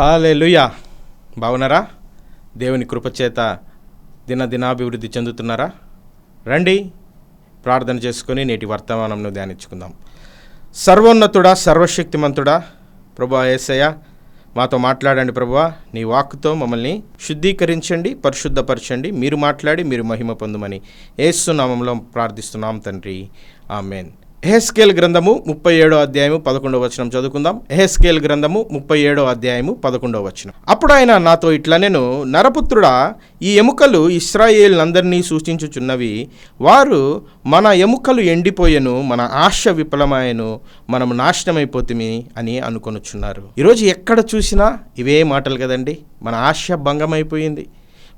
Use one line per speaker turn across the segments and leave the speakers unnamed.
Hallelujah. బాగున్నారా? దేవుని కృపచేత దినదినాభివృద్ధి చెందుతున్నారా? రండి ప్రార్థన చేసుకొని నేటి వర్తమానంను ధ్యానించుకుందాం. సర్వోన్నతుడా సర్వశక్తిమంతుడా ప్రభా ఏసయ్య మాతో మాట్లాడండి ప్రభువా. నీ వాక్కుతో మమ్మల్ని శుద్ధీకరించండి పరిశుద్ధపరచండి మీరు మాట్లాడి మీరు మహిమ పొందమని ఏసు నామంలో ప్రార్థిస్తున్నాం తండ్రి. ఆమెన్. ఎహెస్కేల్ గ్రంథము ముప్పై ఏడో అధ్యాయము పదకొండవ వచనం చదువుకుందాం. ఎహెస్కేల్ గ్రంథము ముప్పై ఏడో అధ్యాయము పదకొండవ వచనం. అప్పుడు ఆయన నాతో ఇట్లా నేను నరపుత్రుడా ఈ ఎముకలు ఇస్రాయేల్నందరినీ సూచించుచున్నవి. వారు మన ఎముకలు ఎండిపోయెను మన ఆశ విఫలమాయను మనం నాశనమైపోతుమి అని అనుకొనుచున్నారు. ఈరోజు ఎక్కడ చూసినా ఇవే మాటలు కదండి. మన ఆశ భంగమైపోయింది.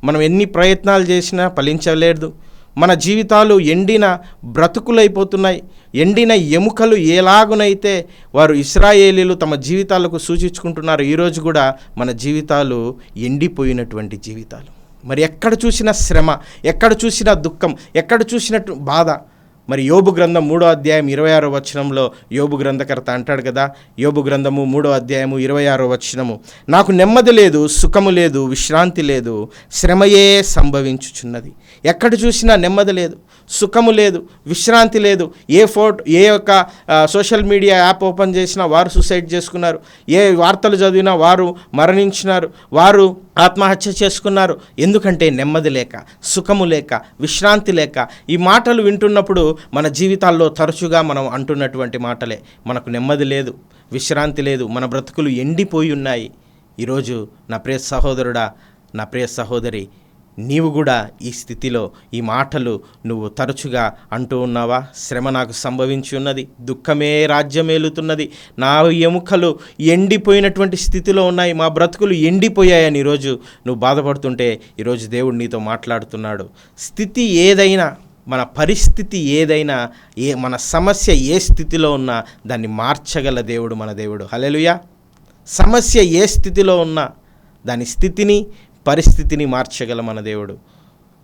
మనం ఎన్ని ప్రయత్నాలు చేసినా ఫలించలేదు. మన జీవితాలు ఎండిన బ్రతుకులైపోతున్నాయి. ఎండిన ఎముకలు ఎలాగునైతే వారు ఇస్రాయేలీలు తమ జీవితాలకు సూచించుకుంటున్నారు ఈరోజు కూడా మన జీవితాలు ఎండిపోయినటువంటి జీవితాలు. మరి ఎక్కడ చూసినా శ్రమ ఎక్కడ చూసినా దుఃఖం ఎక్కడ చూసినట్టు బాధ. మరి యోబు గ్రంథం మూడో అధ్యాయం ఇరవై ఆరో వచనంలో యోబు గ్రంథకర్త అంటాడు కదా యోబు గ్రంథము మూడో అధ్యాయము ఇరవై ఆరో వచనము నాకు నెమ్మది లేదు సుఖము లేదు విశ్రాంతి లేదు శ్రమయే సంభవించుచున్నది. ఎక్కడ చూసినా నెమ్మది లేదు. సుఖము లేదు విశ్రాంతి లేదు. ఏ ఫోటో ఏ యొక్క సోషల్ మీడియా యాప్ ఓపెన్ చేసినా వారు సూసైడ్ చేసుకున్నారు. ఏ వార్తలు చదివినా వారు మరణించినారు. వారు ఆత్మహత్య చేసుకున్నారు. ఎందుకంటే నెమ్మది లేక సుఖము లేక విశ్రాంతి లేక ఈ మాటలు వింటున్నప్పుడు మన జీవితాల్లో తరచుగా మనం అంటున్నటువంటి మాటలే. మనకు నెమ్మది లేదు విశ్రాంతి లేదు మన బ్రతుకులు ఎండిపోయి ఉన్నాయి. ఈరోజు నా ప్రియ సహోదరుడా నా ప్రియ సహోదరి నీవు కూడా ఈ స్థితిలో ఈ మాటలు నువ్వు తరచుగా అంటూ ఉన్నావా? శ్రమ నాకు సంభవించి ఉన్నది దుఃఖమే రాజ్యమేలుతున్నది నా ఎముకలు ఎండిపోయినటువంటి స్థితిలో ఉన్నాయి మా బ్రతుకులు ఎండిపోయాయని ఈరోజు నువ్వు బాధపడుతుంటే ఈరోజు దేవుడు నీతో మాట్లాడుతున్నాడు. స్థితి ఏదైనా మన పరిస్థితి ఏదైనా ఏ మన సమస్య ఏ స్థితిలో ఉన్నా దాన్ని మార్చగల దేవుడు మన దేవుడు. హలెలుయా సమస్య ఏ స్థితిలో ఉన్నా దాని స్థితిని పరిస్థితిని మార్చగల మన దేవుడు.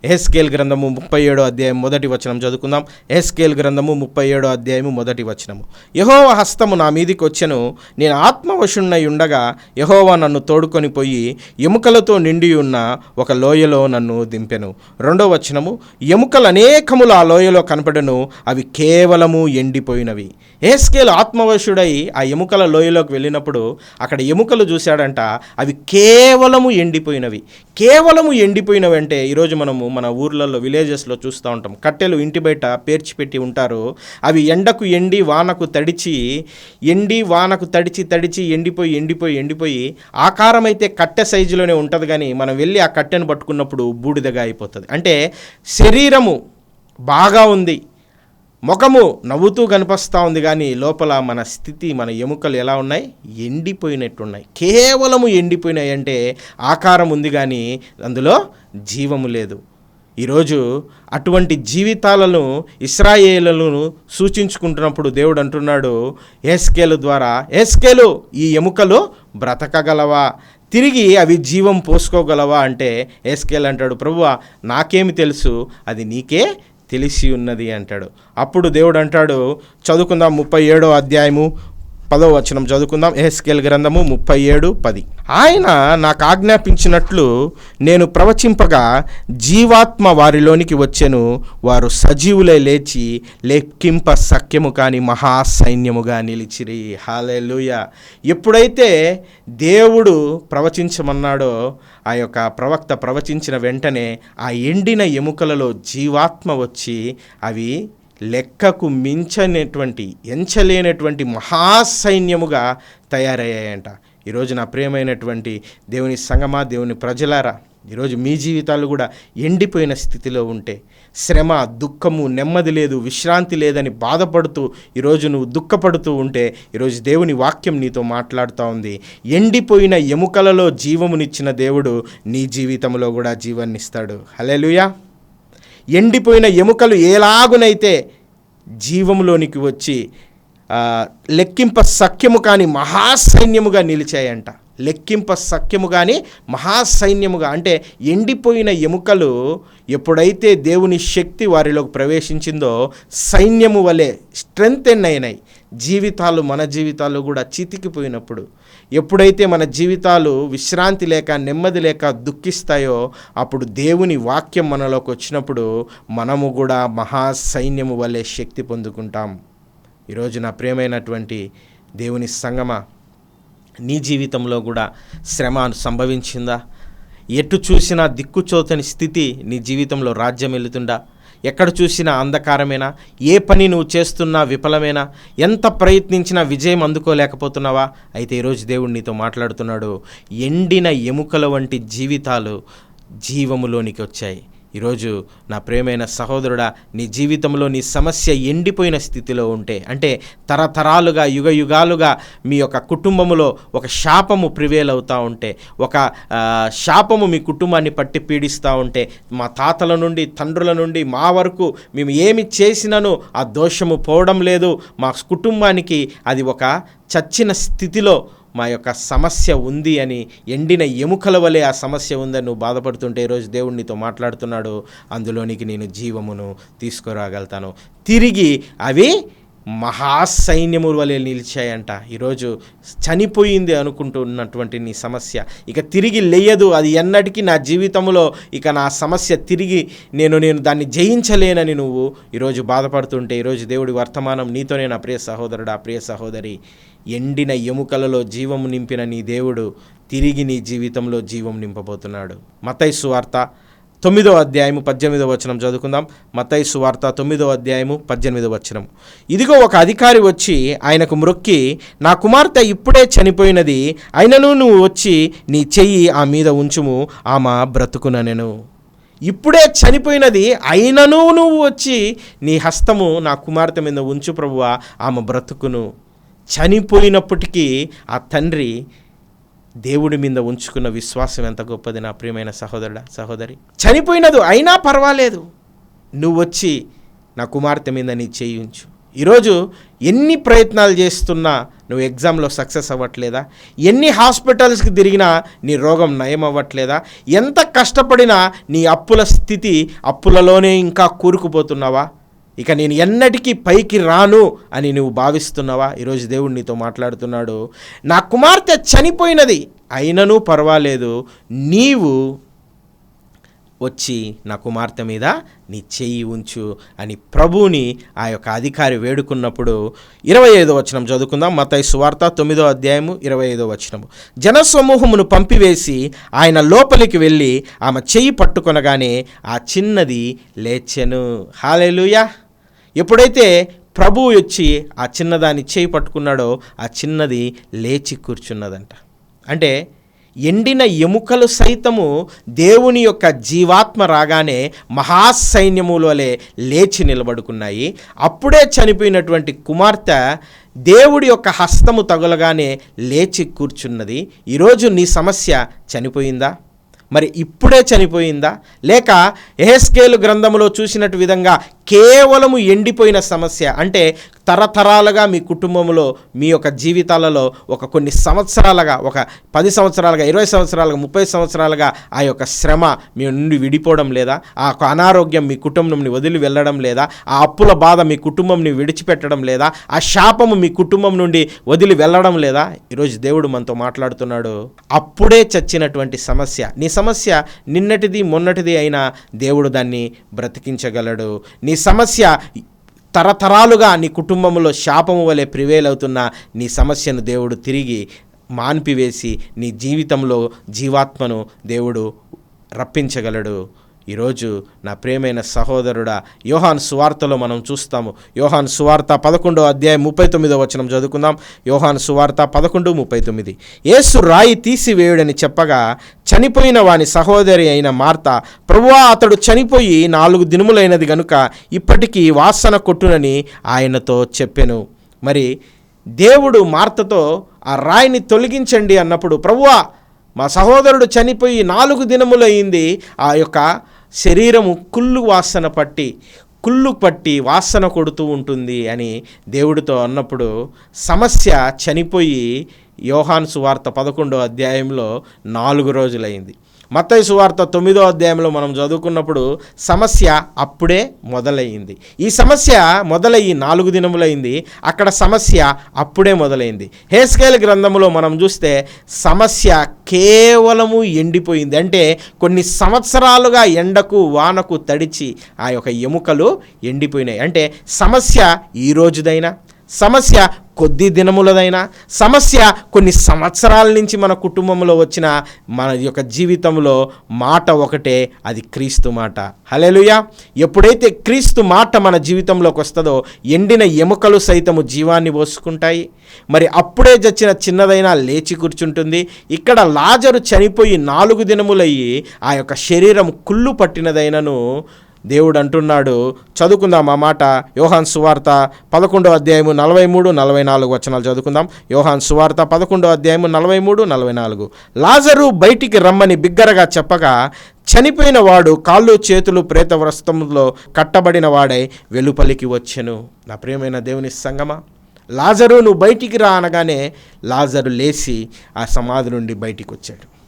ఎహెస్కేల్ గ్రంథము ముప్పై ఏడో అధ్యాయం మొదటి వచనం చదువుకుందాం. ఎహెస్కేల్ గ్రంథము ముప్పై ఏడో అధ్యాయము మొదటి వచనము. యహోవ హస్తము నా మీదికి వచ్చెను నేను ఆత్మవశున్నై ఉండగా యహోవా నన్ను తోడుకొని పోయి ఎముకలతో నిండి ఉన్న ఒక లోయలో నన్ను దింపెను. రెండో వచనము ఎముకలు అనేకములు ఆ లోయలో కనపడను అవి కేవలము ఎండిపోయినవి. ఏస్కేల్ ఆత్మవశుడై ఆ ఎముకల లోయలోకి వెళ్ళినప్పుడు అక్కడ ఎముకలు చూశాడంట అవి కేవలము ఎండిపోయినవి. కేవలము ఎండిపోయినవి అంటే ఈరోజు మనము మన ఊర్లలో విలేజెస్లో చూస్తూ ఉంటాం. కట్టెలు ఇంటి బయట పేర్చిపెట్టి ఉంటారు. అవి ఎండకు ఎండి వానకు తడిచి ఎండి వానకు తడిచి తడిచి ఎండిపోయి ఎండిపోయి ఎండిపోయి ఆకారం అయితే కట్టె సైజులోనే ఉంటుంది కానీ మనం వెళ్ళి ఆ కట్టెను పట్టుకున్నప్పుడు బూడిదగా అయిపోతుంది. అంటే శరీరము బాగా ఉంది ముఖము నవ్వుతూ కనిపిస్తూ ఉంది కానీ లోపల మన స్థితి మన ఎముకలు ఎలా ఉన్నాయి? ఎండిపోయినట్టున్నాయి. కేవలము ఎండిపోయినాయి అంటే ఆకారం ఉంది కానీ అందులో జీవము లేదు. ఈరోజు అటువంటి జీవితాలను ఇస్రాయేలను సూచించుకుంటున్నప్పుడు దేవుడు అంటున్నాడు ఏస్కేలు ద్వారా ఏస్కేలు ఈ ఎముకలు బ్రతకగలవా? తిరిగి అవి జీవం పోసుకోగలవా? అంటే ఏస్కేల్ అంటాడు ప్రభువా నాకేమి తెలుసు అది నీకే తెలిసి ఉన్నది అంటాడు. అప్పుడు దేవుడు అంటాడు చదువుకుందాం ముప్పై ఏడో అధ్యాయము పదో వచనం చదువుకుందాం. ఎహెస్కేల్ గ్రంథము ముప్పై ఏడు పది. ఆయన నాకు ఆజ్ఞాపించినట్లు నేను ప్రవచింపగా జీవాత్మ వారిలోనికి వచ్చెను. వారు సజీవులై లేచి లెక్కింప సఖ్యము కాని మహాసైన్యముగా నిలిచిరి. హాలేలుయ ఎప్పుడైతే దేవుడు ప్రవచించమన్నాడో ఆ యొక్క ప్రవక్త ప్రవచించిన వెంటనే ఆ ఎండిన ఎముకలలో జీవాత్మ వచ్చి అవి లెక్కకు మించనటువంటి ఎంచలేనటువంటి మహాసైన్యముగా తయారయ్యాయంట. ఈరోజు నా ప్రియమైనటువంటి దేవుని సంగమా దేవుని ప్రజలారా ఈరోజు మీ జీవితాలు కూడా ఎండిపోయిన స్థితిలో ఉంటే శ్రమ దుఃఖము నెమ్మది లేదు విశ్రాంతి లేదని బాధపడుతూ ఈరోజు నువ్వు దుఃఖపడుతూ ఉంటే ఈరోజు దేవుని వాక్యం నీతో మాట్లాడుతూ ఉంది. ఎండిపోయిన ఎముకలలో జీవమునిచ్చిన దేవుడు నీ జీవితంలో కూడా జీవాన్నిస్తాడు. హలే ఎండిపోయిన ఎముకలు ఎలాగునైతే జీవంలోనికి వచ్చి లెక్కింప సఖ్యము కాని మహాసైన్యముగా నిలిచాయంట. లెక్కింప సఖ్యము కానీ మహాసైన్యముగా అంటే ఎండిపోయిన ఎముకలు ఎప్పుడైతే దేవుని శక్తి వారిలోకి ప్రవేశించిందో సైన్యము వలె స్ట్రెంగ్ ఎన్ అయినాయి జీవితాలు మన జీవితాలు కూడా చితికిపోయినప్పుడు ఎప్పుడైతే మన జీవితాలు విశ్రాంతి లేక నెమ్మది లేక దుఃఖిస్తాయో అప్పుడు దేవుని వాక్యం మనలోకి వచ్చినప్పుడు మనము కూడా మహాసైన్యము వల్లే శక్తి పొందుకుంటాం. ఈరోజు నా ప్రేమైనటువంటి దేవుని సంగమ నీ జీవితంలో కూడా శ్రమ సంభవించిందా? ఎటు చూసినా దిక్కుచోతని స్థితి నీ జీవితంలో రాజ్యం వెళుతుందా ఎక్కడ చూసినా అంధకారమేనా? ఏ పని నువ్వు చేస్తున్నా విఫలమేనా? ఎంత ప్రయత్నించినా విజయం అందుకోలేకపోతున్నావా? అయితే ఈరోజు దేవుడు నీతో మాట్లాడుతున్నాడు. ఎండిన ఎముకల వంటి జీవితాలు జీవములోనికి వచ్చాయి. ఈరోజు నా ప్రేమైన సహోదరుడా నీ జీవితంలో నీ సమస్య ఎండిపోయిన స్థితిలో ఉంటే అంటే తరతరాలుగా యుగ యుగాలుగా మీ యొక్క కుటుంబములో ఒక శాపము ప్రివేల్ అవుతూ ఉంటే ఒక శాపము మీ కుటుంబాన్ని పట్టి పీడిస్తూ ఉంటే మా తాతల నుండి తండ్రుల నుండి మా వరకు మేము ఏమి చేసినను ఆ దోషము పోవడం లేదు. మా కుటుంబానికి అది ఒక చచ్చిన స్థితిలో మా యొక్క సమస్య ఉంది అని ఎండిన ఎముకల వలె ఆ సమస్య ఉందని నువ్వు బాధపడుతుంటే ఈరోజు దేవుడు నీతో మాట్లాడుతున్నాడు. అందులోనికి నేను జీవమును తీసుకురాగలుగుతాను. తిరిగి అవి మహాసైన్యము వలె నిలిచాయంట. ఈరోజు చనిపోయింది అనుకుంటున్నటువంటి నీ సమస్య. ఇక తిరిగి లేయదు. అది ఎన్నటికీ నా జీవితంలో ఇక నా సమస్య తిరిగి నేను నేను దాన్ని జయించలేనని నువ్వు ఈరోజు బాధపడుతుంటే ఈరోజు దేవుడి వర్తమానం నీతోనే నా ప్రియ సహోదరుడు ఆ ప్రియ సహోదరి. ఎండిన ఎముకలలో జీవము నింపిన నీ దేవుడు తిరిగి నీ జీవితంలో జీవం నింపబోతున్నాడు. మతై సువార్త తొమ్మిదో అధ్యాయము పద్దెనిమిదో వచనం చదువుకుందాం. మతై సువార్త తొమ్మిదో అధ్యాయము పద్దెనిమిదో వచనం. ఇదిగో ఒక అధికారి వచ్చి ఆయనకు మ్రొక్కి నా కుమార్తె ఇప్పుడే చనిపోయినది అయినను నువ్వు వచ్చి నీ చెయ్యి ఆ మీద ఉంచుము ఆమె బ్రతుకుననెను ఇప్పుడే చనిపోయినది అయినను నువ్వు వచ్చి నీ హస్తము నా కుమార్తె మీద ఉంచు ప్రభువా ఆమె బ్రతుకును. చనిపోయినప్పటికీ ఆ తండ్రి దేవుడి మీద ఉంచుకున్న విశ్వాసం ఎంత గొప్పది నా ప్రియమైన సహోదరుడా సహోదరి? చనిపోయినదు అయినా పర్వాలేదు. నువ్వు వచ్చి నా కుమార్తె మీద నీ చేయించు ఈరోజు ఎన్ని ప్రయత్నాలు చేస్తున్నా నువ్వు ఎగ్జామ్లో సక్సెస్ అవ్వట్లేదా? ఎన్ని హాస్పిటల్స్కి తిరిగినా నీ రోగం నయం అవ్వట్లేదా? ఎంత కష్టపడినా నీ అప్పుల స్థితి అప్పులలోనే ఇంకా కూరుకుపోతున్నావా? ఇక నేను ఎన్నటికీ పైకి రాను అని నువ్వు భావిస్తున్నావా? ఈరోజు దేవుడు నీతో మాట్లాడుతున్నాడు. నా కుమార్తె చనిపోయినది అయినను పర్వాలేదు. నీవు వచ్చి నా కుమార్తె మీద నీ చెయ్యి ఉంచు అని ప్రభువుని ఆ యొక్క అధికారి వేడుకున్నప్పుడు ఇరవై ఐదో వచనం చదువుకుందాం. మతై సువార్త తొమ్మిదో అధ్యాయము ఇరవై ఐదో వచనము. జనసమూహమును పంపివేసి ఆయన లోపలికి వెళ్ళి ఆమె చెయ్యి పట్టుకొనగానే ఆ చిన్నది లేచెను. హాలేలుయా! ఎప్పుడైతే ప్రభువు వచ్చి ఆ చిన్నదాన్ని చేయి పట్టుకున్నాడో ఆ చిన్నది లేచి కూర్చున్నదంట. అంటే ఎండిన ఎముకలు సైతము దేవుని యొక్క జీవాత్మ రాగానే మహాసైన్యముల లేచి నిలబడుకున్నాయి. అప్పుడే చనిపోయినటువంటి కుమార్తె దేవుడి యొక్క హస్తము తగులగానే లేచి కూర్చున్నది. ఈరోజు నీ సమస్య చనిపోయిందా? మరి ఇప్పుడే చనిపోయిందా? లేక ఎహెస్కేలు గ్రంథములో చూసినట్టు విధంగా కేవలము ఎండిపోయిన సమస్య. అంటే తరతరాలుగా మీ కుటుంబంలో మీ యొక్క జీవితాలలో ఒక కొన్ని సంవత్సరాలుగా ఒక పది సంవత్సరాలుగా ఇరవై సంవత్సరాలుగా ముప్పై సంవత్సరాలుగా ఆ యొక్క శ్రమ మీ నుండి విడిపోవడం లేదా ఆ యొక్క అనారోగ్యం మీ కుటుంబంని వదిలి వెళ్ళడం లేదా ఆ అప్పుల బాధ మీ కుటుంబంని విడిచిపెట్టడం లేదా ఆ శాపము మీ కుటుంబం నుండి వదిలి వెళ్ళడం లేదా ఈరోజు దేవుడు మనతో మాట్లాడుతున్నాడు. అప్పుడే చచ్చినటువంటి సమస్య. నీ సమస్య నిన్నటిది మొన్నటిది అయినా దేవుడు దాన్ని బ్రతికించగలడు. నీ సమస్య తరతరాలుగా నీ కుటుంబంలో శాపము వలె ప్రివేల్ అవుతున్న నీ సమస్యను దేవుడు తిరిగి మాన్పివేసి నీ జీవితంలో జీవాత్మను దేవుడు రప్పించగలడు. ఈరోజు నా ప్రేమైన సహోదరుడా యోహాన్ సువార్తలో మనం చూస్తాము. యోహాన్ సువార్త పదకొండో అధ్యాయం ముప్పై తొమ్మిదో వచనం చదువుకుందాం. యోహాన్ సువార్త పదకొండు ముప్పై తొమ్మిది. యేసు రాయి తీసివేయుడని చెప్పగా చనిపోయిన వాని సహోదరి అయిన మార్త ప్రభువా అతడు చనిపోయి నాలుగు దినములైనది గనుక ఇప్పటికీ వాసన కొట్టునని ఆయనతో చెప్పెను. మరి దేవుడు మార్తతో ఆ రాయిని తొలగించండి అన్నప్పుడు ప్రభువా మా సహోదరుడు చనిపోయి నాలుగు దినములయ్యింది ఆ యొక్క శరీరము కుళ్ళు వాసన పట్టి కుళ్ళు పట్టి వాసన కొడుతూ ఉంటుంది అని దేవుడితో అన్నప్పుడు సమస్య చనిపోయి యోహాన్ సువార్త పదకొండో అధ్యాయంలో నాలుగు రోజులైంది. మత్తయి సువార్త తొమ్మిదో అధ్యాయంలో మనం చదువుకున్నప్పుడు సమస్య అప్పుడే మొదలయ్యింది ఈ సమస్య మొదలయ్యి నాలుగు దినములైంది. అక్కడ సమస్య అప్పుడే మొదలైంది. హేస్కేల్ గ్రంథంలో మనం చూస్తే సమస్య కేవలము ఎండిపోయింది. అంటే కొన్ని సంవత్సరాలుగా ఎండకు వానకు తడిచి ఆ యొక్క ఎముకలు ఎండిపోయినాయి. అంటే సమస్య ఈ రోజుదైనా సమస్య కొద్ది దినములదైనా సమస్య కొన్ని సంవత్సరాల నుంచి మన కుటుంబంలో వచ్చిన మన యొక్క జీవితంలో మాట ఒకటే అది క్రీస్తు మాట. హలేలుయా ఎప్పుడైతే క్రీస్తు మాట మన జీవితంలోకి వస్తుందో ఎండిన ఎముకలు సైతము జీవాన్ని పోసుకుంటాయి. మరి అప్పుడే చచ్చిన చిన్నదైనా లేచి కూర్చుంటుంది. ఇక్కడ లాజరు చనిపోయి నాలుగు దినములయ్యి ఆ యొక్క శరీరం కుళ్ళు పట్టినదైనను దేవుడు అంటున్నాడు చదువుకుందాం ఆ మాట. యోహాన్ సువార్త పదకొండో అధ్యాయము నలభై మూడు నలభై నాలుగు వచనాలు చదువుకుందాం. యోహాన్ సువార్త పదకొండో అధ్యాయము నలభై మూడు నలభై నాలుగు లాజరు బయటికి రమ్మని బిగ్గరగా చెప్పగా చనిపోయిన వాడు కాళ్ళు చేతులు ప్రేతవ్రస్తంలో కట్టబడిన వాడై వెలుపలికి వచ్చెను. నా ప్రియమైన దేవుని సంగమా లాజరు నువ్వు బయటికి రా అనగానే లాజరు లేచి ఆ సమాధి నుండి బయటికి వచ్చాడు.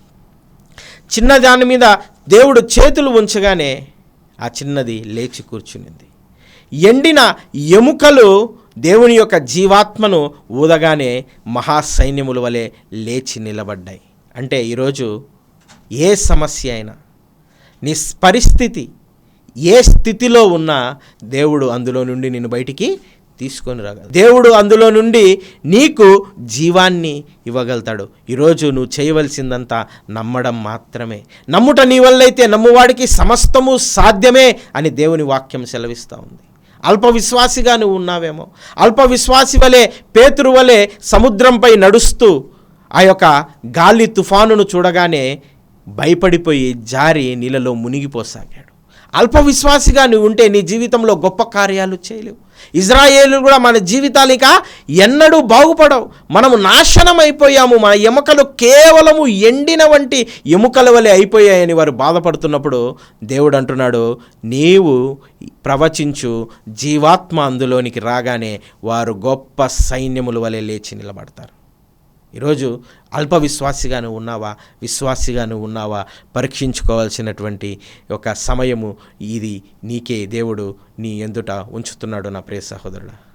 చిన్న దాని మీద దేవుడు చేతులు ఉంచగానే ఆ చిన్నది లేచి కూర్చునింది. ఎండిన ఎముకలు దేవుని యొక్క జీవాత్మను ఊదగానే మహాసైన్యముల వలె లేచి నిలబడ్డాయి. అంటే ఈరోజు ఏ సమస్య అయినా నీ పరిస్థితి ఏ స్థితిలో ఉన్నా దేవుడు అందులో నుండి నిన్ను బయటికి తీసుకొని రాగలడు దేవుడు అందులో నుండి నీకు జీవాన్ని ఇవ్వగలుగుతాడు ఈరోజు నువ్వు చేయవలసిందంతా నమ్మడం మాత్రమే. నమ్ముట నీ వల్లైతే నమ్మువాడికి సమస్తము సాధ్యమే అని దేవుని వాక్యం సెలవిస్తూ ఉంది. అల్పవిశ్వాసిగా నువ్వు ఉన్నావేమో. అల్ప విశ్వాసి వలె పేతురు వలె సముద్రంపై నడుస్తూ ఆ యొక్క గాలి తుఫానును చూడగానే భయపడిపోయి జారి నీళ్ళలో మునిగిపోసాగాడు. అల్పవిశ్వాసిగా నువ్వు ఉంటే నీ జీవితంలో గొప్ప కార్యాలు చేయలేవు. ఇజ్రాయేలు కూడా మన జీవితాలు ఇక ఎన్నడూ బాగుపడవు. మనము నాశనం అయిపోయాము. మన ఎముకలు కేవలము ఎండిన వంటి ఎముకల వలె అయిపోయాయని వారు బాధపడుతున్నప్పుడు దేవుడు అంటున్నాడు నీవు ప్రవచించు జీవాత్మ అందులోనికి రాగానే వారు గొప్ప సైన్యముల వలె లేచి నిలబడతారు. ఈరోజు అల్ప విశ్వాసిగా నువ్వు ఉన్నావా? విశ్వాసిగా నువ్వు ఉన్నావా? పరీక్షించుకోవాల్సినటువంటి ఒక సమయము ఇది నీకే. దేవుడు నీ ఎందుట ఉంచుతున్నాడు నా ప్రియ సహోదరుడు.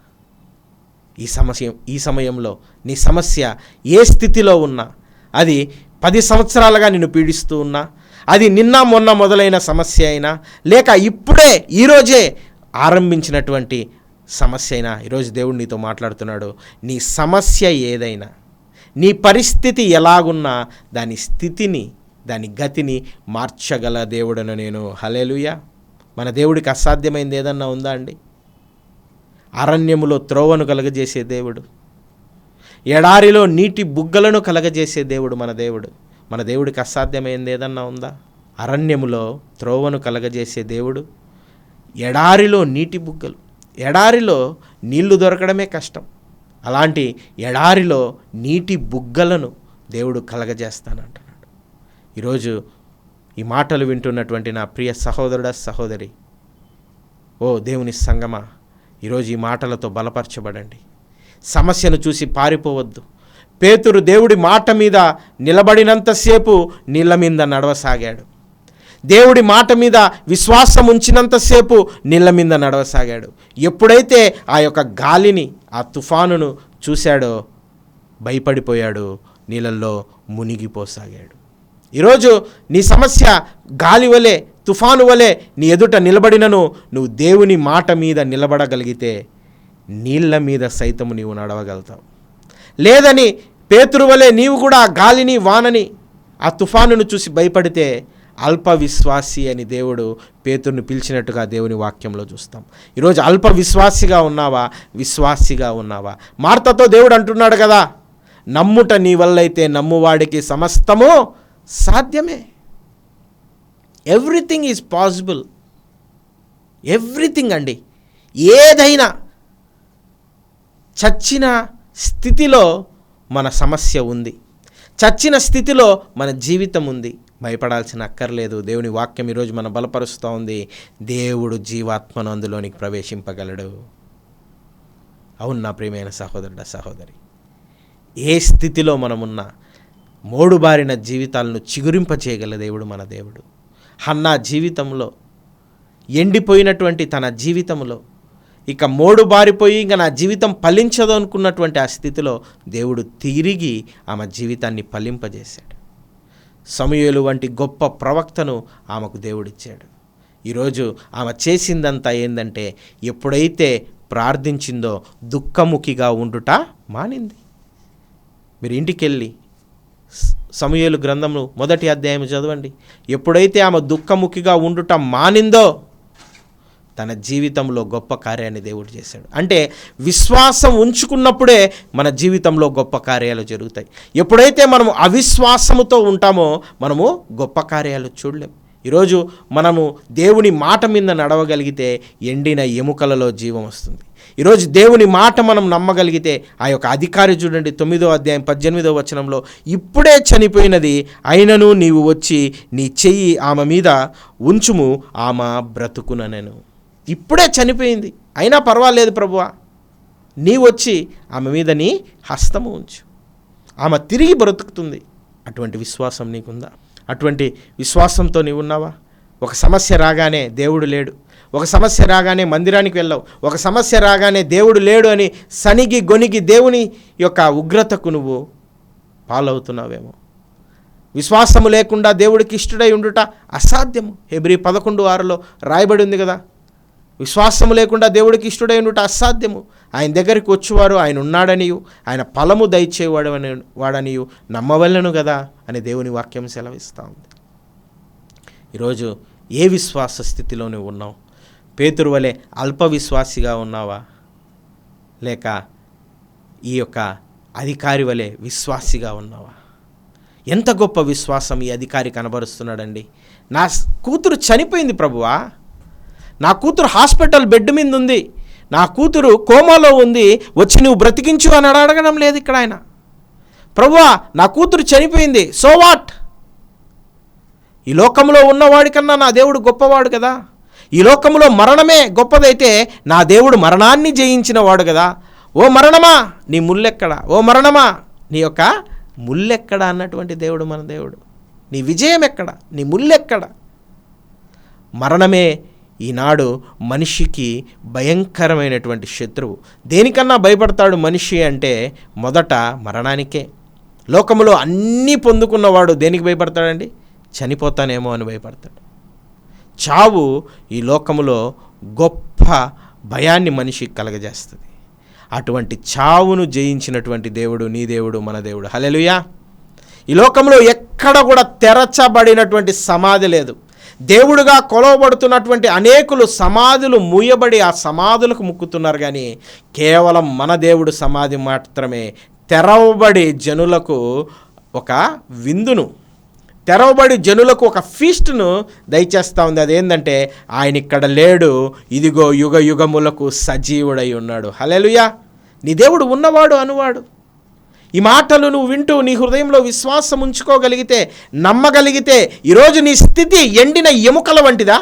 ఈ సమస్య ఈ సమయంలో నీ సమస్య ఏ స్థితిలో ఉన్నా అది పది సంవత్సరాలుగా నిన్ను పీడిస్తూ ఉన్నా అది నిన్న మొన్న మొదలైన సమస్య అయినా లేక ఇప్పుడే ఈరోజే ఆరంభించినటువంటి సమస్య అయినా ఈరోజు దేవుడు నీతో మాట్లాడుతున్నాడు. నీ సమస్య ఏదైనా నీ పరిస్థితి ఎలాగున్నా దాని స్థితిని దాని గతిని మార్చగల దేవుడను నేను. హలేలుయ మన దేవుడికి అసాధ్యమైంది ఏదన్నా ఉందా అండి? అరణ్యములో త్రోవను కలగజేసే దేవుడు. ఎడారిలో నీటి బుగ్గలను కలగజేసే దేవుడు మన దేవుడు. మన దేవుడికి అసాధ్యమైంది ఏదన్నా ఉందా? అరణ్యములో త్రోవను కలగజేసే దేవుడు. ఎడారిలో నీటి బుగ్గలు. ఎడారిలో నీళ్ళు దొరకడమే కష్టం. అలాంటి ఎడారిలో నీటి బుగ్గలను దేవుడు కలగజేస్తానంటున్నాడు. ఈరోజు ఈ మాటలు వింటున్నటువంటి నా ప్రియ సహోదరుడ సహోదరి ఓ దేవుని సంగమా ఈరోజు ఈ మాటలతో బలపరచబడండి. సమస్యను చూసి పారిపోవద్దు. పేతురు దేవుడి మాట మీద నిలబడినంతసేపు నీళ్ళ మీద నడవసాగాడు. దేవుడి మాట మీద విశ్వాసం ఉంచినంతసేపు నీళ్ళ మీద నడవసాగాడు. ఎప్పుడైతే ఆ యొక్క గాలిని ఆ తుఫానును చూశాడో భయపడిపోయాడు నీళ్ళల్లో మునిగిపోసాగాడు. ఈరోజు నీ సమస్య గాలి వలె తుఫాను వలె నీ ఎదుట నిలబడినను నువ్వు దేవుని మాట మీద నిలబడగలిగితే నీళ్ళ మీద సైతము నీవు నడవగలుగుతావు. లేదని పేతురు వలె నీవు కూడా గాలిని వానని ఆ తుఫానును చూసి భయపడితే అల్ప విశ్వాసి అని దేవుడు పేతుర్ని పిలిచినట్టుగా దేవుని వాక్యంలో చూస్తాం. ఈరోజు అల్ప విశ్వాసిగా ఉన్నావా? విశ్వాసిగా ఉన్నావా? మార్తతో దేవుడు అంటున్నాడు కదా నమ్ముట నీ వల్లైతే నమ్మువాడికి సమస్తము సాధ్యమే. ఎవ్రీథింగ్ ఈజ్ పాసిబుల్ ఎవ్రీథింగ్ అండి. ఏదైనా చచ్చిన స్థితిలో మన సమస్య ఉంది. చచ్చిన స్థితిలో మన జీవితం ఉంది. భయపడాల్సిన అక్కర్లేదు. దేవుని వాక్యం ఈరోజు మన బలపరుస్తూ ఉంది. దేవుడు జీవాత్మను అందులోనికి ప్రవేశింపగలడు. అవును నా ప్రియమైన సహోదరుడ సహోదరి. ఏ స్థితిలో మనమున్నా మోడుబారిన జీవితాలను చిగురింప చేయగల దేవుడు మన దేవుడు. హన్నా జీవితంలో ఎండిపోయినటువంటి తన జీవితంలో ఇక మోడు బారిపోయి ఇంకా నా జీవితం ఫలించదు అనుకున్నటువంటి ఆ స్థితిలో దేవుడు తిరిగి ఆమె జీవితాన్ని ఫలింపజేశాడు. సమయలు వంటి గొప్ప ప్రవక్తను ఆమెకు దేవుడిచ్చాడు. ఈరోజు ఆమె చేసిందంతా ఏంటంటే ఎప్పుడైతే ప్రార్థించిందో దుఃఖముఖిగా ఉండుట మానింది. మీరు ఇంటికెళ్ళి సమయలు గ్రంథము మొదటి అధ్యాయం చదవండి. ఎప్పుడైతే ఆమె దుఃఖముఖిగా ఉండుట మానిందో తన జీవితంలో గొప్ప కార్యాన్ని దేవుడు చేశాడు. అంటే విశ్వాసం ఉంచుకున్నప్పుడే మన జీవితంలో గొప్ప కార్యాలు జరుగుతాయి. ఎప్పుడైతే మనము అవిశ్వాసముతో ఉంటామో మనము గొప్ప కార్యాలు చూడలేం. ఈరోజు మనము దేవుని మాట మీద నడవగలిగితే ఎండిన ఎముకలలో జీవం వస్తుంది. ఈరోజు దేవుని మాట మనం నమ్మగలిగితే ఆ యొక్క అధికారి చూడండి తొమ్మిదో అధ్యాయం పద్దెనిమిదో వచనంలో ఇప్పుడే చనిపోయినది అయినను నీవు వచ్చి నీ చెయ్యి ఆమె మీద ఉంచుము ఆమె బ్రతుకుననెను. ఇప్పుడే చనిపోయింది. అయినా పర్వాలేదు ప్రభువా. నీ వచ్చి ఆమె మీద నీ హస్తము ఉంచు. ఆమె తిరిగి బ్రతుకుతుంది. అటువంటి విశ్వాసం నీకుందా? అటువంటి విశ్వాసంతో నీవు ఉన్నావా? ఒక సమస్య రాగానే దేవుడు లేడు. ఒక సమస్య రాగానే మందిరానికి వెళ్ళావు. ఒక సమస్య రాగానే దేవుడు లేడు అని సనిగి గొనిగి దేవుని యొక్క ఉగ్రతకు నువ్వు పాలవుతున్నావేమో. విశ్వాసము లేకుండా దేవుడికి ఇష్టడై ఉండుట అసాధ్యము. హెబ్రి పదకొండు ఆరులో రాయబడి ఉంది కదా? విశ్వాసము లేకుండా దేవుడికి ఇష్టడై ఉండుట అసాధ్యము. ఆయన దగ్గరికి వచ్చేవారు ఆయన ఉన్నాడనియు ఆయన ఫలము దయచేవాడు అని వాడనియు నమ్మవలను కదా అని దేవుని వాక్యం సెలవిస్తూ ఉంది. ఈరోజు ఏ విశ్వాస స్థితిలో నువ్వు ఉన్నావు? పేతురు వలె అల్ప విశ్వాసిగా ఉన్నావా? లేక ఈ యొక్క అధికారి వలె విశ్వాసిగా ఉన్నావా? ఎంత గొప్ప విశ్వాసం ఈ అధికారి కనబరుస్తున్నాడండి. నా కూతురు చనిపోయింది ప్రభువా. నా కూతురు హాస్పిటల్ బెడ్ మీద ఉంది. నా కూతురు కోమాలో ఉంది. వచ్చి నువ్వు బ్రతికించు అని అడగడం లేదు ఇక్కడ ఆయన. ప్రభువా నా కూతురు చనిపోయింది. So what? ఈ లోకంలో ఉన్నవాడికన్నా నా దేవుడు గొప్పవాడు కదా. ఈ లోకంలో మరణమే గొప్పదైతే నా దేవుడు మరణాన్ని జయించిన వాడు కదా. ఓ మరణమా? నీ ముల్లెక్కడ? ఓ మరణమా? నీ యొక్క ముల్లెక్కడ అన్నటువంటి దేవుడు మన దేవుడు. నీ విజయం ఎక్కడ? నీ ముల్లెక్కడ? మరణమే ఈనాడు మనిషికి భయంకరమైనటువంటి శత్రువు. దేనికన్నా భయపడతాడు మనిషి అంటే మొదట మరణానికే. లోకములో అన్నీ పొందుకున్నవాడు దేనికి భయపడతాడండి? చనిపోతానేమో అని భయపడతాడు. చావు ఈ లోకములో గొప్ప భయాన్ని మనిషికి కలగజేస్తుంది. అటువంటి చావును జయించినటువంటి దేవుడు నీ దేవుడు మన దేవుడు. హలెలుయా ఈ లోకంలో ఎక్కడ కూడా తెరచబడినటువంటి సమాధి లేదు. దేవుడుగా కొలవబడుతున్నటువంటి అనేకులు సమాధులు మూయబడి ఆ సమాధులకు ముక్కుతున్నారు కానీ కేవలం మన దేవుడు సమాధి మాత్రమే తెరవబడి జనులకు ఒక విందును తెరవబడి జనులకు ఒక ఫీస్ట్ను దయచేస్తూ ఉంది. అదేంటంటే ఆయన ఇక్కడ లేడు ఇదిగో యుగ యుగములకు సజీవుడై ఉన్నాడు. హలెలుయా నీ దేవుడు ఉన్నవాడు అనువాడు. ఈ మాటలు నువ్వు వింటూ నీ హృదయంలో విశ్వాసం ఉంచుకోగలిగితే నమ్మగలిగితే ఈరోజు నీ స్థితి ఎండిన ఎముకల వంటిదా?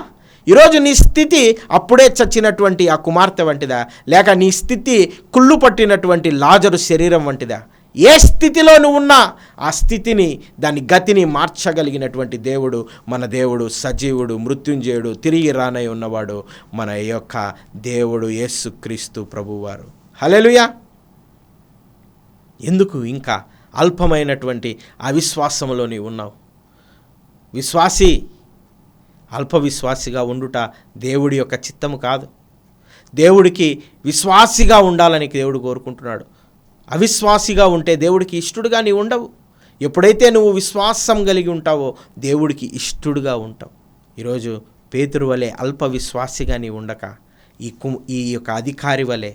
ఈరోజు నీ స్థితి అప్పుడే చచ్చినటువంటి ఆ కుమార్తె వంటిదా? లేక నీ స్థితి కుళ్ళు పట్టినటువంటి లాజరు శరీరం వంటిదా? ఏ స్థితిలో నువ్వు ఉన్నా ఆ స్థితిని దాని గతిని మార్చగలిగినటువంటి దేవుడు మన దేవుడు సజీవుడు మృత్యుంజయుడు తిరిగి రానై ఉన్నవాడు మన యొక్క దేవుడు యేసుక్రీస్తు ప్రభువారు. హలెలుయా ఎందుకు ఇంకా అల్పమైనటువంటి అవిశ్వాసంలోని నీవు ఉన్నావు? విశ్వాసి అల్ప విశ్వాసిగా ఉండుట దేవుడి యొక్క చిత్తము కాదు. దేవుడికి విశ్వాసిగా ఉండాలని దేవుడు కోరుకుంటున్నాడు. అవిశ్వాసిగా ఉంటే దేవుడికి ఇష్టడుగా నీవు ఉండవు. ఎప్పుడైతే నువ్వు విశ్వాసం కలిగి ఉంటావో దేవుడికి ఇష్టడుగా ఉంటావు. ఈరోజు పేతురు వలె అల్పవిశ్వాసిగా నీవు ఉండక ఈ కు ఈ యొక్క అధికారి వలె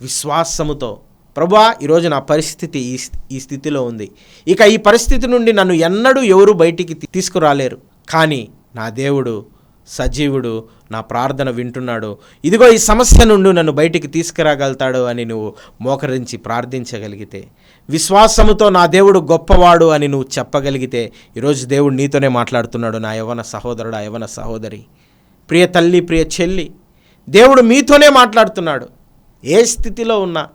విశ్వాసముతో ప్రభా ఈరోజు నా పరిస్థితి ఈ ఈ స్థితిలో ఉంది. ఇక ఈ పరిస్థితి నుండి నన్ను ఎన్నడూ ఎవరు బయటికి తీసుకురాలేరు. కానీ నా దేవుడు సజీవుడు నా ప్రార్థన వింటున్నాడు. ఇదిగో ఈ సమస్య నుండి నన్ను బయటికి తీసుకురాగలుగుతాడు అని నువ్వు మోకరించి ప్రార్థించగలిగితే. విశ్వాసముతో నా దేవుడు గొప్పవాడు అని నువ్వు చెప్పగలిగితే ఈరోజు దేవుడు నీతోనే మాట్లాడుతున్నాడు నా యవన సహోదరుడు ఆ యవన సహోదరి. ప్రియ తల్లి ప్రియ చెల్లి దేవుడు మీతోనే మాట్లాడుతున్నాడు. ఏ స్థితిలో ఉన్నా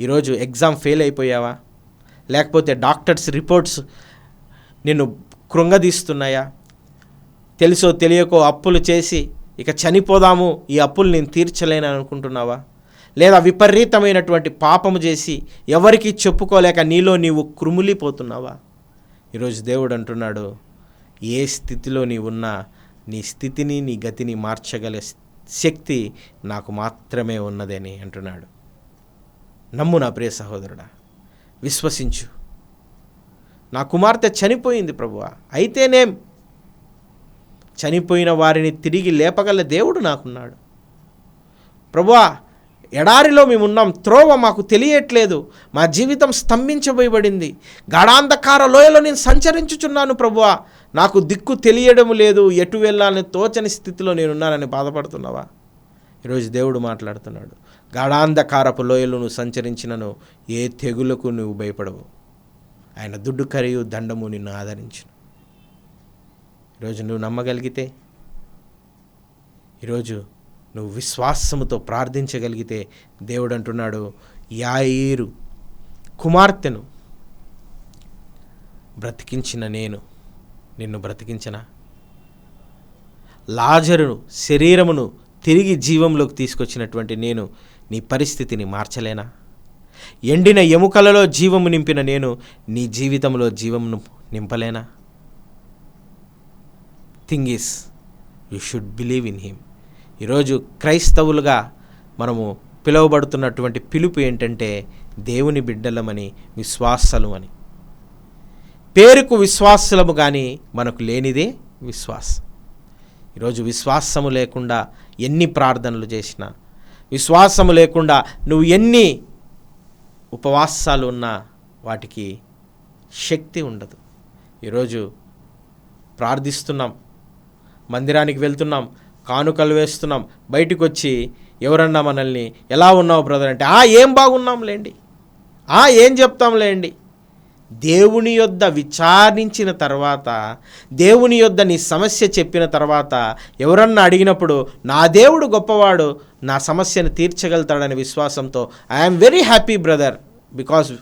ఈరోజు ఎగ్జామ్ ఫెయిల్ అయిపోయావా? లేకపోతే డాక్టర్స్ రిపోర్ట్స్ నిన్ను కృంగదీస్తున్నాయా? తెలుసో తెలియకో అప్పులు చేసి ఇక చనిపోదాము ఈ అప్పులు నేను తీర్చలేను అనుకుంటున్నావా? లేదా విపరీతమైనటువంటి పాపము చేసి ఎవరికి చెప్పుకోలేక నీలో నీవు కృములిపోతున్నావా? ఈరోజు దేవుడు అంటున్నాడు ఏ స్థితిలో నీవు ఉన్నా నీ స్థితిని నీ గతిని మార్చగల శక్తి నాకు మాత్రమే ఉన్నదని అంటున్నాడు. నమ్ము నా ప్రియ సహోదరుడా. విశ్వసించు. నా కుమార్తె చనిపోయింది ప్రభువా. అయితేనేం చనిపోయిన వారిని తిరిగి లేపగల దేవుడు నాకున్నాడు. ప్రభువా ఎడారిలో మేమున్నాం. త్రోవ మాకు తెలియట్లేదు. మా జీవితం స్తంభించబోయబడింది. గాఢాంధకార లోయలో నేను సంచరించుచున్నాను ప్రభువా. నాకు దిక్కు తెలియడం లేదు. ఎటు వెళ్ళాలని తోచని స్థితిలో నేనున్నానని బాధపడుతున్నావా? ఈరోజు దేవుడు మాట్లాడుతున్నాడు. గాఢాంధకారపు లోయలను సంచరించినను ఏ తెగులకు నువ్వు భయపడవు. ఆయన దుడ్డు కరియు దండము నిన్ను ఆదరించును. ఈరోజు నువ్వు నమ్మగలిగితే ఈరోజు నువ్వు విశ్వాసముతో ప్రార్థించగలిగితే దేవుడు అంటున్నాడు యాయిరు కుమార్తెను బ్రతికించిన నేను నిన్ను బ్రతికించిన? లాజరును శరీరమును తిరిగి జీవంలోకి తీసుకొచ్చినటువంటి నేను నీ పరిస్థితిని మార్చలేనా? ఎండిన ఎముకలలో జీవము నింపిన నేను నీ జీవితంలో జీవమును నింపలేనా? Thing is you should believe in him ఈరోజు క్రైస్తవులుగా మనము పిలువబడుతున్నటువంటి పిలుపు ఏంటంటే దేవుని బిడ్డలమని విశ్వాసలు అని పేరుకు విశ్వాసలము కానీ మనకు లేనిదే విశ్వాసం. ఈరోజు విశ్వాసము లేకుండా ఎన్ని ప్రార్థనలు చేసినా విశ్వాసము లేకుండా నువ్వు ఎన్ని ఉపవాసాలు ఉన్నా వాటికి శక్తి ఉండదు. ఈరోజు ప్రార్థిస్తున్నాం మందిరానికి వెళ్తున్నాం కానుకలు వేస్తున్నాం బయటకు వచ్చి ఎవరన్నా మనల్ని ఎలా ఉన్నావు బ్రదర్ అంటే ఆ ఏం బాగున్నాం లేండి ఆ ఏం చెప్తాం లేండి దేవుని యొద్ద విచారించిన తర్వాత దేవుని యొద్ద నీ సమస్య చెప్పిన తర్వాత ఎవరన్నా అడిగినప్పుడు నా దేవుడు గొప్పవాడు నా సమస్యను తీర్చగలుగుతాడనే విశ్వాసంతో I'm very happy brother because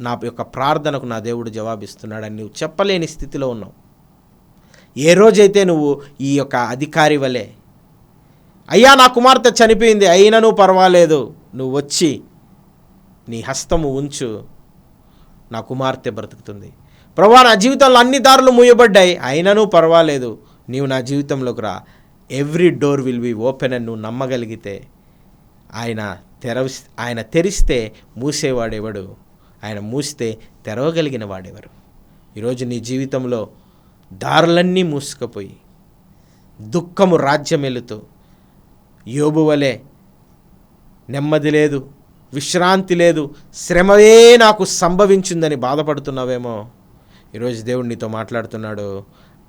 నా యొక్క ప్రార్థనకు నా దేవుడు జవాబిస్తున్నాడని నువ్వు చెప్పలేని స్థితిలో ఉన్నావు. ఏ రోజైతే నువ్వు ఈ యొక్క అధికారి వలె అయ్యా నా కుమార్తె చనిపోయింది అయినను పర్వాలేదు నువ్వు వచ్చి నీ హస్తము ఉంచు నా కుమార్తె బ్రతుకుతుంది. ప్రభా నా జీవితంలో అన్ని దారులు మూయబడ్డాయి. అయినను పర్వాలేదు. నీవు నా జీవితంలోకి రా. Every door will be open అని నువ్వు నమ్మగలిగితే ఆయన తెరవ ఆయన తెరిస్తే మూసేవాడెవడు? ఆయన మూస్తే తెరవగలిగిన వాడెవరు? ఈరోజు నీ జీవితంలో దారులన్నీ మూసుకుపోయి దుఃఖము రాజ్యమెలుతూ యోబు వలె నెమ్మది లేదు. విశ్రాంతి లేదు శ్రమయే నాకు సంభవించిందని బాధపడుతున్నావేమో. ఈరోజు దేవుడు నీతో మాట్లాడుతున్నాడు.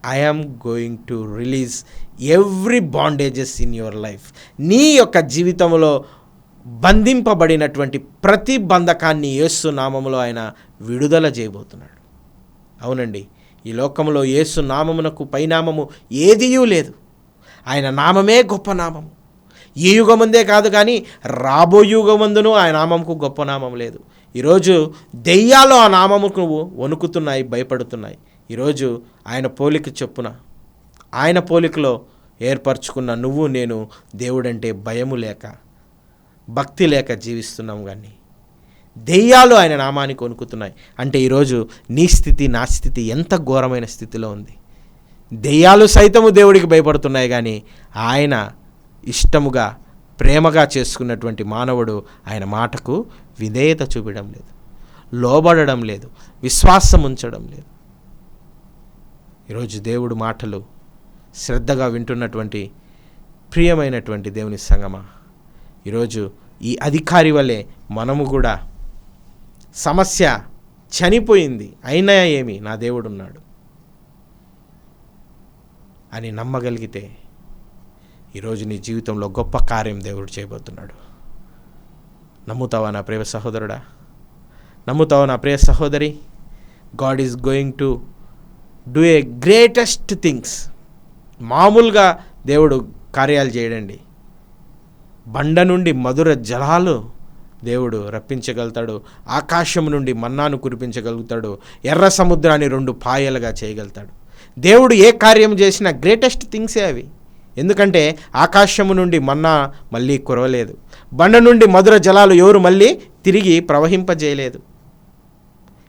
I'm going to release every bondages in your life నీ యొక్క జీవితంలో బంధింపబడినటువంటి ప్రతి బంధకాన్ని యేసు నామములో ఆయన విడుదల చేయబోతున్నాడు. అవునండి ఈ లోకంలో యేసు నామమునకు పైనామము ఏదియూ లేదు. ఆయన నామమే గొప్ప నామము. ఈ యుగముందే కాదు కానీ రాబో యుగమందును ఆ నామంకు గొప్ప నామం లేదు. ఈరోజు దెయ్యాలు ఆ నామముకు వణుకుతున్నాయి భయపడుతున్నాయి. ఈరోజు ఆయన పోలిక చొప్పున ఆయన పోలికలో ఏర్పరచుకున్న నువ్వు నేను దేవుడంటే భయము లేక భక్తి లేక జీవిస్తున్నాం కానీ దెయ్యాలు ఆయన నామానికి వణుకుతున్నాయి. అంటే ఈరోజు నీ స్థితి నా స్థితి ఎంత ఘోరమైన స్థితిలో ఉంది. దెయ్యాలు సైతము దేవుడికి భయపడుతున్నాయి కానీ ఆయన ఇష్టముగా ప్రేమగా చేసుకున్నటువంటి మానవుడు ఆయన మాటకు విధేయత చూపడం లేదు. లోబడడం లేదు. విశ్వాసం ఉంచడం లేదు. ఈరోజు దేవుడు మాటలు శ్రద్ధగా వింటున్నటువంటి ప్రియమైనటువంటి దేవుని సంగమా. ఈరోజు ఈ అధికారి వలె మనము కూడా సమస్య చనిపోయింది. అయినా ఏమి? నా దేవుడున్నాడు. అని నమ్మగలిగితే ఈరోజు నీ జీవితంలో గొప్ప కార్యం దేవుడు చేయబోతున్నాడు. నమ్ముతావా నా ప్రియ సహోదరుడా? నమ్ముతావా నా ప్రియ సహోదరి? God is going to do a greatest things మామూలుగా దేవుడు కార్యాలు చేయడండి. బండ నుండి మధుర జలాలు దేవుడు రప్పించగలుగుతాడు. ఆకాశం నుండి మన్నాను కురిపించగలుగుతాడు. ఎర్ర సముద్రాన్ని రెండు పాయలుగా చేయగలుగుతాడు. దేవుడు ఏ కార్యం చేసినా గ్రేటెస్ట్ థింగ్సే అవి. ఎందుకంటే ఆకాశము నుండి మన్నా మళ్ళీ కురవలేదు. బండ నుండి మధుర జలాలు ఎవరు మళ్ళీ తిరిగి ప్రవహింపజేయలేదు.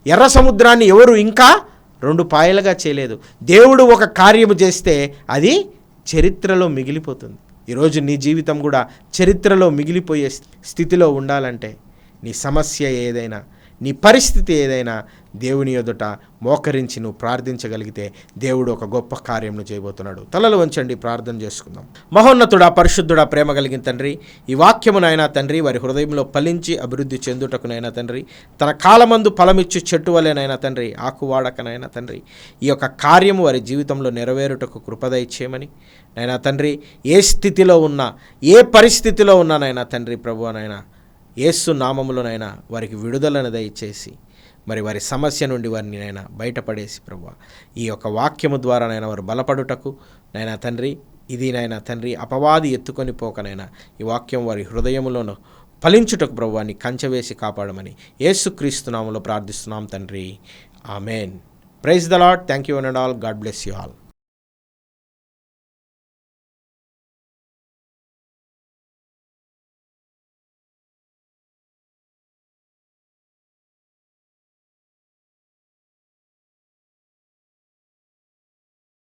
ఎర్ర సముద్రాన్ని ఎవరు ఇంకా రెండు పాయలుగా చేయలేదు. దేవుడు ఒక కార్యము చేస్తే అది చరిత్రలో మిగిలిపోతుంది. ఈరోజు నీ జీవితం కూడా చరిత్రలో మిగిలిపోయే స్థితిలో ఉండాలంటే నీ సమస్య ఏదైనా నీ పరిస్థితి ఏదైనా దేవుని ఎదుట మోకరించి నువ్వు ప్రార్థించగలిగితే దేవుడు ఒక గొప్ప కార్యంను చేయబోతున్నాడు. తలలు వంచండి ప్రార్థన చేసుకుందాం. మహోన్నతుడా పరిశుద్ధుడా ప్రేమ కలిగిన తండ్రి ఈ వాక్యమునైనా తండ్రి వారి హృదయంలో ఫలించి అభివృద్ధి చెందుటకునైనా తండ్రి తన కాలమందు ఫలమిచ్చు చెట్టు వలెనైనా తండ్రి ఆకువాడకనైనా తండ్రి ఈ యొక్క కార్యము వారి జీవితంలో నెరవేరుటకు కృపదయిచ్చేయమని నైనా తండ్రి ఏ స్థితిలో ఉన్నా ఏ పరిస్థితిలో ఉన్నానైనా తండ్రి ప్రభు నైనా ఏసు నామములోనైనా వారికి విడుదలను దయచేసి మరి వారి సమస్య నుండి వారిని నైనా బయటపడేసి ప్రభు ఈ యొక్క వాక్యము ద్వారా నైనా వారు బలపడుటకు నైనా తండ్రి ఇది నైనా తండ్రి అపవాది ఎత్తుకొని పోకనైనా ఈ వాక్యం వారి హృదయములోను ఫలించుటకు ప్రభువాన్ని కంచవేసి కాపాడమని ఏసుక్రీస్తునాములో ప్రార్థిస్తున్నాం తండ్రి. Amen. Praise the Lord thank you and all. God bless you all.